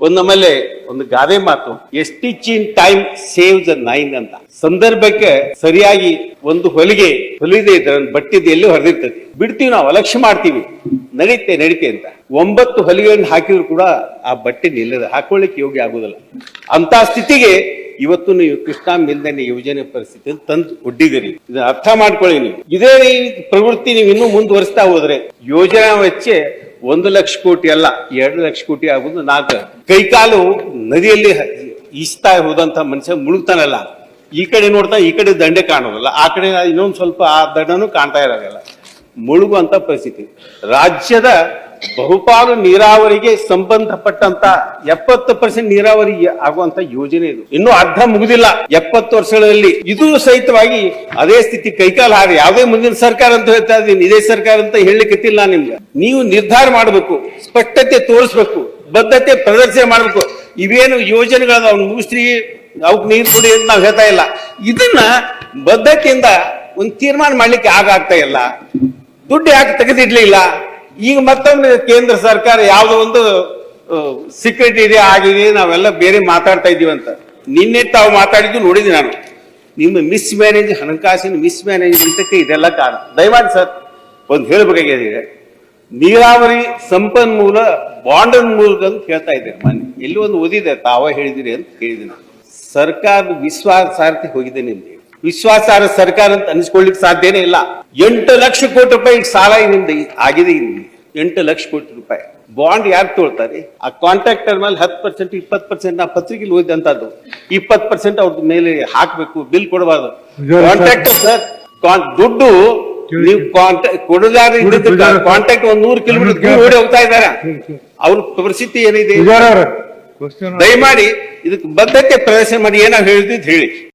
ಒಂದು ನಮ್ಮಲ್ಲಿ ಒಂದು ಗಾದೆ ಮಾತು stitch in time save the nine ಅಂತ. ಸಂದರ್ಭಕ್ಕೆ ಸರಿಯಾಗಿ ಒಂದು ಹೊಲಿಗೆ, ಹೊಲಿದೆ ಇದ್ರೆ ಬಟ್ಟಿದ್ದು ಎಲ್ಲಿ ಹೊರದಿರ್ತದೆ? ಬಿಡ್ತೀವಿ ನಾವು, ಅಲಕ್ಷ್ಯ ಮಾಡ್ತೀವಿ. ನಡೀತೆ ನಡೀತೆ ಅಂತ. ಒಂಬತ್ತು ಹೊಲಿಗೆಯನ್ನು ಹಾಕಿದ್ರು ಕೂಡ ಆ ಬಟ್ಟೆ ನಿಲ್ಲದ ಹಾಕೊಳ್ಳಿಕ್ಕೆ ಯೋಗ್ಯ ಆಗುದಿಲ್ಲ. ಅಂತ ಸ್ಥಿತಿಗೆ ಇವತ್ತು ನೀವು ಕೃಷ್ಣಾ ಮೇಲ್ದಂಡೆ ಯೋಜನೆ ಪರಿಸ್ಥಿತಿ ತಂದು ಒಡ್ಡಿದಿರಿ ಇದನ್ನ ಅರ್ಥ ಮಾಡ್ಕೊಳ್ಳಿ ನೀವು. ಇದೇ ಪ್ರವೃತ್ತಿ ನೀವು ಇನ್ನೂ ಮುಂದುವರಿಸ್ತಾ ಹೋದ್ರೆ ಯೋಜನಾ ವೆಚ್ಚ ಒಂದು ಲಕ್ಷ ಕೋಟಿ ಅಲ್ಲ, ಎರಡು ಲಕ್ಷ ಕೋಟಿ ಆಗುವುದು ನಾಲ್ಕು. ಕೈಕಾಲು ನದಿಯಲ್ಲಿ ಈಸ್ತಾ ಹೋದಂತ ಮನುಷ್ಯ ಮುಳುಗ್ತಾನಲ್ಲ, ಈ ಕಡೆ ನೋಡ್ತಾ ಈ ಕಡೆ ದಂಡೆ ಕಾಣೋದಲ್ಲ, ಆ ಕಡೆ ಇನ್ನೊಂದು ಸ್ವಲ್ಪ ಆ ದಂಡನೂ ಕಾಣ್ತಾ ಇರೋದಿಲ್ಲ. ಮುಳುಗುವಂತ ಪರಿಸ್ಥಿತಿ. ರಾಜ್ಯದ ಬಹುಪಾಲು ನೀರಾವರಿಗೆ ಸಂಬಂಧಪಟ್ಟಂತ ಎಪ್ಪತ್ತು ಪರ್ಸೆಂಟ್ ನೀರಾವರಿ ಆಗುವಂತ ಯೋಜನೆ ಇದು. ಇನ್ನು ಅರ್ಧ ಮುಗಿದಿಲ್ಲ. ಎಪ್ಪತ್ತು ವರ್ಷಗಳಲ್ಲಿ. ಇದು ಸಹಿತವಾಗಿ ಅದೇ ಸ್ಥಿತಿ ಕೈಕಾಲ ಹಾರಿ. ಯಾವುದೇ ಮುಂದಿನ ಸರ್ಕಾರ ಅಂತ ಹೇಳ್ತಾ ಇದ್ದೀನಿ. ಇದೇ ಸರ್ಕಾರ ಅಂತ ಹೇಳಲಿಕ್ಕಿಲ್ಲ ನಿಮ್ಗೆ. ನೀವು ನಿರ್ಧಾರ ಮಾಡಬೇಕು. ಸ್ಪಷ್ಟತೆ ತೋರಿಸ್ಬೇಕು. ಬದ್ಧತೆ ಪ್ರದರ್ಶನ ಮಾಡಬೇಕು. ಇವೇನು ಯೋಜನೆಗಳ ಅವ್ನು ಮುಗಿಸ್ರಿ. ಅವಕ್ ನೀರು ಕೊಡಿ ಅಂತ ನಾವು ಹೇಳ್ತಾ ಇಲ್ಲ. ಇದನ್ನ ಬದ್ಧತೆಯಿಂದ ಒಂದು ತೀರ್ಮಾನ ಮಾಡ್ಲಿಕ್ಕೆ ಆಗಾಗ್ತಾ ಇಲ್ಲ. ದುಡ್ಡು ಯಾಕೆ ತೆಗೆದಿಡ್ಲಿಲ್ಲ? ಈಗ ಮತ್ತೊಮ್ಮೆ ಕೇಂದ್ರ ಸರ್ಕಾರ ಯಾವುದೋ ಒಂದು ಸೀಕ್ರೆಟ್ ಇದೆ ಆಗಿದೆ ನಾವೆಲ್ಲ ಬೇರೆ ಮಾತಾಡ್ತಾ ಇದ್ದೀವಿ ಅಂತ. ನಿನ್ನೆ ತಾವು ಮಾತಾಡಿದ್ದು ನೋಡಿದ್ವಿ ನಾನು. ನಿಮ್ಮ ಮಿಸ್ ಮ್ಯಾನೇಜ್, ಹಣಕಾಸಿನ ಮಿಸ್ ಮ್ಯಾನೇಜ್ಮೆಂಟಕ್ಕೆ ಇದೆಲ್ಲ ಕಾರಣ. ದಯಮಾಡಿ ಸರ್, ಒಂದು ಹೇಳಬೇಕಾಗಿದೆ. ನೀರಾವರಿ ಸಂಪನ್ಮೂಲ ಬಾಂಡ್ ಮೂಲಕ ಅಂತ ಹೇಳ್ತಾ ಇದ್ದಾರೆ ಮೊನ್ನೆ ಎಲ್ಲಿ ಒಂದು ಓದಿದೆ, ತಾವ ಹೇಳಿದಿರಿ ಅಂತ ಕೇಳಿದೆ ನಾನು. ಸರ್ಕಾರದ ವಿಶ್ವಾಸಾರ್ಹತೆ ಹೋಗಿದೆ ನಿಮ್ಗೆ. ವಿಶ್ವಾಸಾರ್ಹ ಸರ್ಕಾರ ಅಂತ ಅನಿಸ್ಕೊಳ್ಳಿಕ್ ಸಾಧ್ಯನೇ ಇಲ್ಲ. ಎಂಟು ಲಕ್ಷ ಕೋಟಿ ರೂಪಾಯಿ ಸಾಲ ನಿಮ್ದು ಆಗಿದೆ ಇಲ್ಲಿ. ಎಂಟು ಲಕ್ಷ ಕೋಟಿ ರೂಪಾಯಿ. ಬಾಂಡ್ ಯಾರು ತೊಳ್ತಾರೆ? ಆ ಕಾಂಟ್ರಾಕ್ಟರ್ ಮೇಲೆ ಹತ್ತು ಪರ್ಸೆಂಟ್ ಇಪ್ಪತ್ ಪರ್ಸೆಂಟ್ ನಾ ಪತ್ರಿಕೆಲಿ ಓದಿದಂತದ್ದು ಇಪ್ಪತ್ ಪರ್ಸೆಂಟ್ ಅವ್ರದ ಮೇಲೆ ಹಾಕಬೇಕು ಬಿಲ್ ಕೊಡಬಾರ್ದು. Contractor sir. ದುಡ್ಡು ನೀವು ಕಾಂಟ್ರಾಕ್ಟ್. ಕಾಂಟ್ಯಾಕ್ಟ್ ಒಂದ್ ನೂರು ಕಿಲೋಮೀಟರ್ ಕಿಲೋ ಓಡಿ ಹೋಗ್ತಾ ಇದ್ದಾರೆ. ಅವ್ರ ಪರಿಸ್ಥಿತಿ ಏನಿದೆ? ದಯಮಾಡಿ ಇದಕ್ಕೆ ಬದ್ಧತೆ ಪ್ರದರ್ಶನ ಮಾಡಿ ಏನಾಗ ಹೇಳಿದ್ದು ಹೇಳಿ.